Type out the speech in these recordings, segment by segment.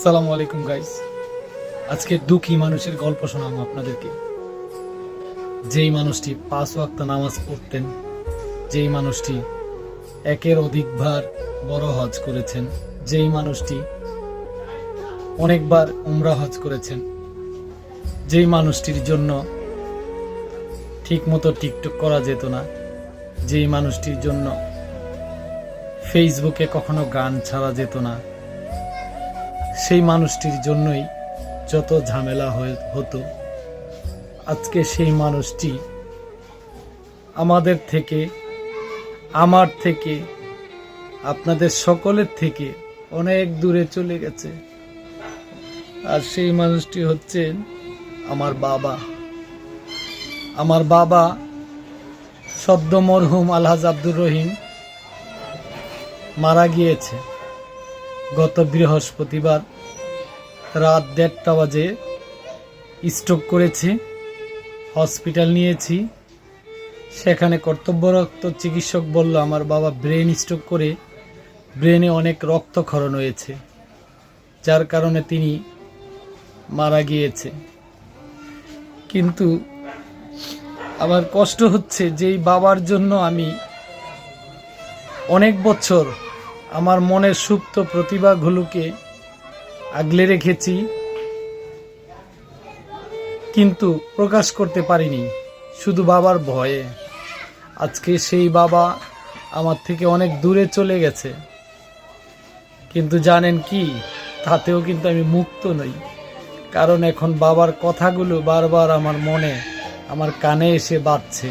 আসসালামু আলাইকুম গাইস আজকে দুঃখী মানুষের গল্প শোনাবো আপনাদেরকে। যেই মানুষটি পাঁচ ওয়াক্ত নামাজ পড়তেন, যেই মানুষটি একের অধিকবার বড় হজ করেছেন, যেই মানুষটি অনেকবার উমরা হজ করেছেন, যেই মানুষটির জন্য ঠিকমতো টিকটক করা যেত না, যেই মানুষটির জন্য ফেসবুকে কখনো গান ছাড়া যেত না সেই মানুষটির জন্যই যত ঝামেলা হয়ে হতো, আজকে সেই মানুষটি আমাদের থেকে, আমার থেকে, আপনাদের সকলের থেকে অনেক দূরে চলে গেছে। আর সেই মানুষটি হচ্ছেন আমার বাবা। আমার বাবা সদ্য মরহুম আলহাজ আব্দুর রহিম মারা গিয়েছে। গত বৃহস্পতিবার রাত দেড়টা বাজে স্ট্রোক করেছে হসপিটাল নিয়েছি। সেখানে কর্তব্যরত চিকিৎসক বলল, আমার বাবা ব্রেন স্ট্রোক করে ব্রেনে অনেক রক্তক্ষরণ হয়েছে, যার কারণে তিনি মারা গিয়েছে। কিন্তু আমার কষ্ট হচ্ছে যেই বাবার জন্য আমি অনেক বছর আমার মনের সুপ্ত প্রতিভাগুলোকে আগলে রেখেছি, কিন্তু প্রকাশ করতে পারিনি, শুধু বাবার ভয়ে। আজকে সেই বাবা আমার থেকে অনেক দূরে চলে গেছে। কিন্তু জানেন কি, তাতেও কিন্তু আমি মুক্ত নই, কারণ এখন বাবার কথাগুলো বারবার আমার মনে, আমার কানে এসে বাজছে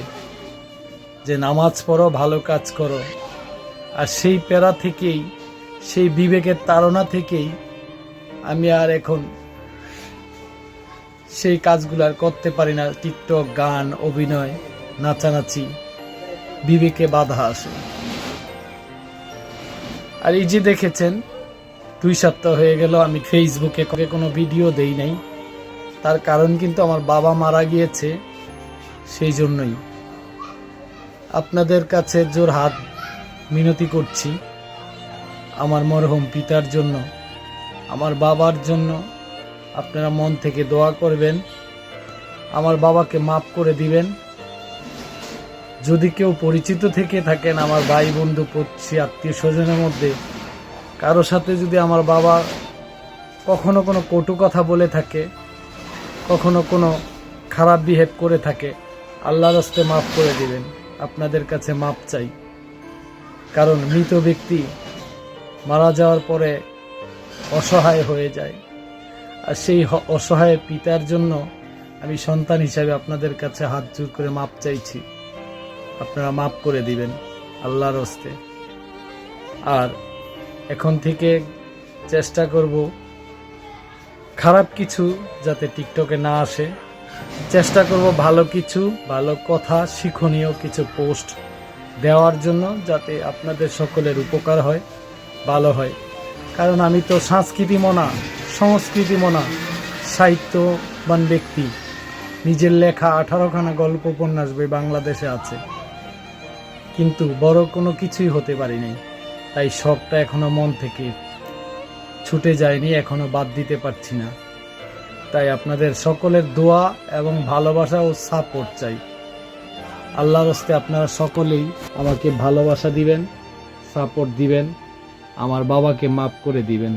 যে, নামাজ পড়ো, ভালো কাজ করো। আর সেই প্যারা থেকেই, সেই বিবেকের তাড়না থেকেই আমি আর এখন সেই কাজগুলো আর করতে পারি না। টিকটক, গান, অভিনয়, নাচানাচি, বিবেকে বাধা আসে আর এই যে দেখেছেন, দুই সপ্তাহ হয়ে গেল, আমি ফেসবুকে কোনো ভিডিও দেই নাই। তার কারণ কিন্তু আমার বাবা মারা গিয়েছে, সেই জন্যই। আপনাদের কাছে জোর হাত মিনতি করছি আমার মরহম পিতার জন্য, আমার বাবার জন্য। আপনারা মন থেকে দোয়া করবেন, আমার বাবাকে মাফ করে দিবেন। যদি কেউ পরিচিত থেকে থাকেন আমার ভাই, বন্ধু পড়ছি আত্মীয় স্বজনের মধ্যে, কারও সাথে যদি আমার বাবা কখনো কোনো কটু কথা বলে থাকে, কখনো কোনো খারাপ বিহেভ করে থাকে, আল্লাহর হস্তে মাফ করে দিবেন। আপনাদের কাছে মাপ চাই। কারণ মৃত ব্যক্তি মারা যাওয়ার পরে অসহায় হয়ে যায়। আর সেই অসহায় পিতার জন্য আমি সন্তান হিসাবে আপনাদের কাছে হাত জোর করে মাপ চাইছি। আপনারা মাপ করে দিবেন আল্লাহর হস্তে। আর এখন থেকে চেষ্টা করব খারাপ কিছু যাতে টিকটকে না আসে। চেষ্টা করব ভালো কিছু, ভালো কথা, শিক্ষণীয় কিছু পোস্ট দেওয়ার জন্য যাতে আপনাদের সকলের উপকার হয়, ভালো হয়। কারণ আমি তো সংস্কৃতি মনা সংস্কৃতি মনা সাহিত্যবান ব্যক্তি। নিজের লেখা আঠারোখানা গল্প উপন্যাস বই বাংলাদেশে আছে। কিন্তু বড় কোনো কিছুই হতে পারিনি। তাই শখটা এখনও মন থেকে ছুটে যায়নি, এখনও বাদ দিতে পারছি না। তাই আপনাদের সকলের দোয়া এবং ভালোবাসা ও সাপোর্ট চাই। আল্লাহর হস্তে আপনারা সকলেই আমাকে ভালোবাসা দিবেন সাপোর্ট দিবেন, আমার বাবাকে মাফ করে দিবেন।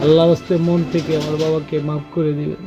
আল্লাহর হস্তে মন থেকে আমার বাবাকে মাফ করে দিবেন।